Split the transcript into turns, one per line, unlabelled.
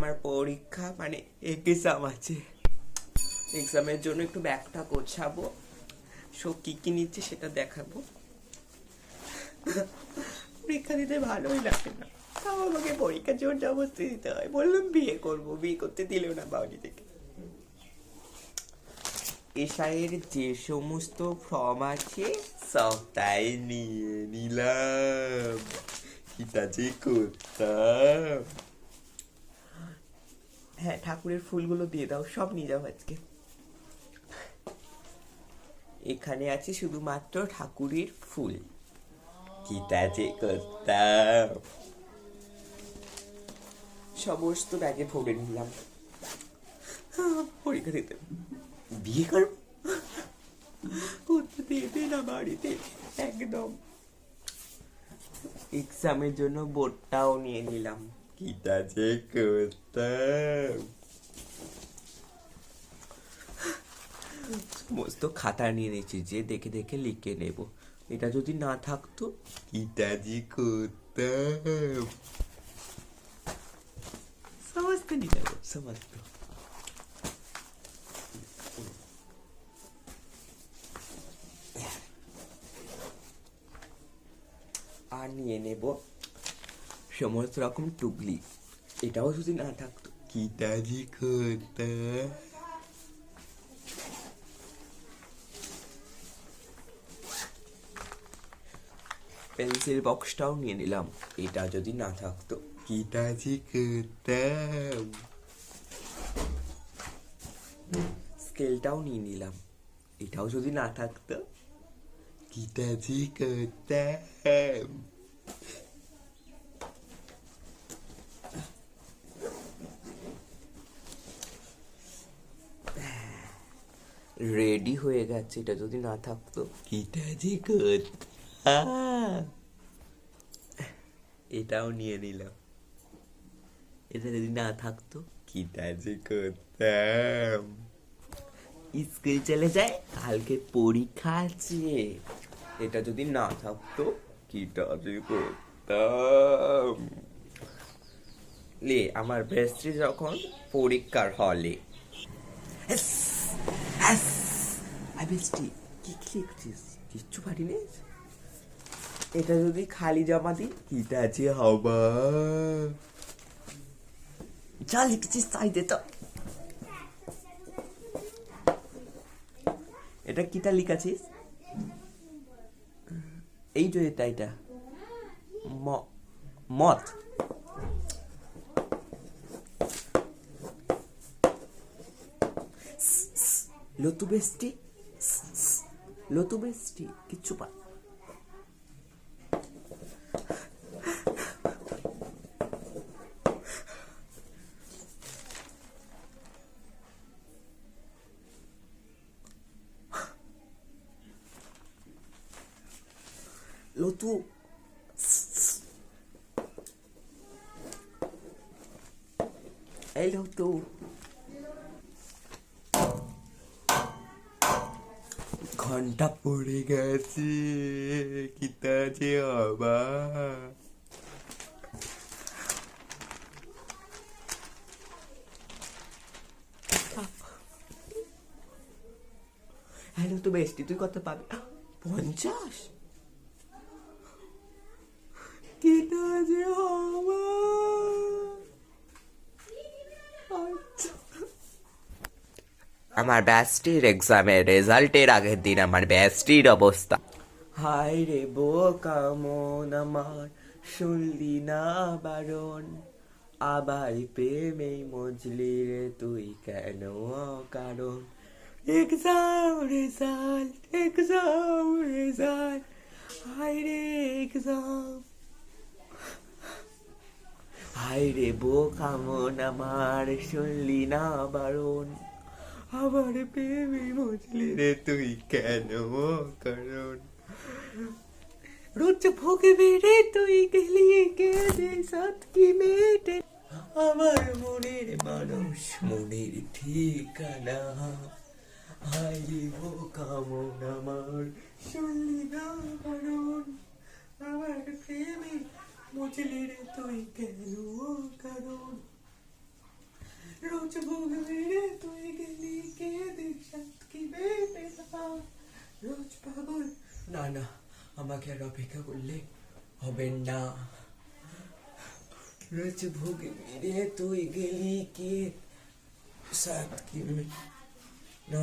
আমার পরীক্ষা মানে এক্সাম আছে। এক্সামের জন্য একটু ব্যাগটা গোছাবো। সব কী কী নিচ্ছে সেটা দেখাবো। পরীক্ষা দিতে ভালোই লাগে না। তাও আমাকে পরীক্ষার জোর জবরদস্তি দিতে হয়। বললাম বিয়ে করব। বিয়ে করতে দিলেও না বাড়ি থেকে এশায়ের যে সমস্ত ফর্ম আছে, সব তাই নিয়ে নিলাম। এটা যে করতাম। হ্যাঁ ঠাকুরের ফুলগুলো দিয়ে দাও, সব নিয়ে যাও আজকে। এখানে আছে শুধুমাত্র ঠাকুরের ফুল। সমস্ত ব্যাগে ভরে নিলাম। পরীক্ষা দিতে। বিয়ে করব করতে দেবে না বাড়িতে, একদম। এক্সামের জন্য বোর্ডটাও নিয়ে নিলাম। যে করতাম সমস্ত খাতা নিয়ে নিয়েছি যে দেখে দেখে লিখে নেব। এটা যদি না থাকতো? যে করতাম। সমস্ত নিয়ে সমস্ত। আর নিয়ে নেব সমস্ত রকম টুকলি। এটাও যদি না থাকতো? কিটা যে করতাম। পেন্সিল বক্সটাও নিয়ে নিলাম। এটা যদি না থাকতো। কিটা যে করতাম স্কেলটাও নিয়ে নিলাম। এটাও যদি না থাকতো। কিটা যে করতাম রেডি হয়ে গেছে। এটা যদি না থাকতো। কিটা যে করতাম এটাও নিয়ে নিলাম। এটা যদি না থাকতো কিটা যে করতাম। স্কুল চলে যায়, কালকে পরীক্ষা আছে। এটা যদি না থাকতো কিটা যে করতাম। লে, আমার বেস্ট্রি যখন পরীক্ষার হলে বেস্টি, কি কি লিখছিস? কিচ্ছু পারি নে এটা যদি খালি জমা দিই? আছে হবা যা লিখছিস তাই দে তো। এটা কিটা লিখাছিস? এই যে এটা এটা। মত লতু বেস্টি লতু বেস্টি কিচ্ছু পা লতু এই লতু ঘণ্টা পড়ে গেছে কিতা যে হবা? হ্যালো তো বেস্টি তুই কত পাবি? পঞ্চাশ? যে আমার? ব্যাস্টির এক্সামের রেজাল্টের আগের দিন আমার ব্যাস্টির অবস্থা। হাই রে বো কামন আমার শুনলি না বারণ? আবার প্রেমে মজলি রে তুই কেন কারণ এক্সাম রেজাল্ট এক্সাম রেজাল্ট হাই রে এক্সাম হাই রে বো কামন আমার, শুনলি না বারণ? আবার প্রেমে মজলি রে তুই কেন কারণ রোজ ভোগবি রে তুই, গেলি কেঁদে সাত কি মেটে? আমার মনের মানুষ, মনের ঠিকানা। হাই রে বো কামন আমার, শুনলি না বারণ আমার প্রেমে রে তুই কেন কারণ রোজ ভোগ মেরে তুই গেলি কে দেখ কি বেবে রোজ পাগল। না না, আমাকে আর অপেক্ষা করলে হবে না। রোজ ভোগ মেরে তুই গেলি কে সাথ কি না?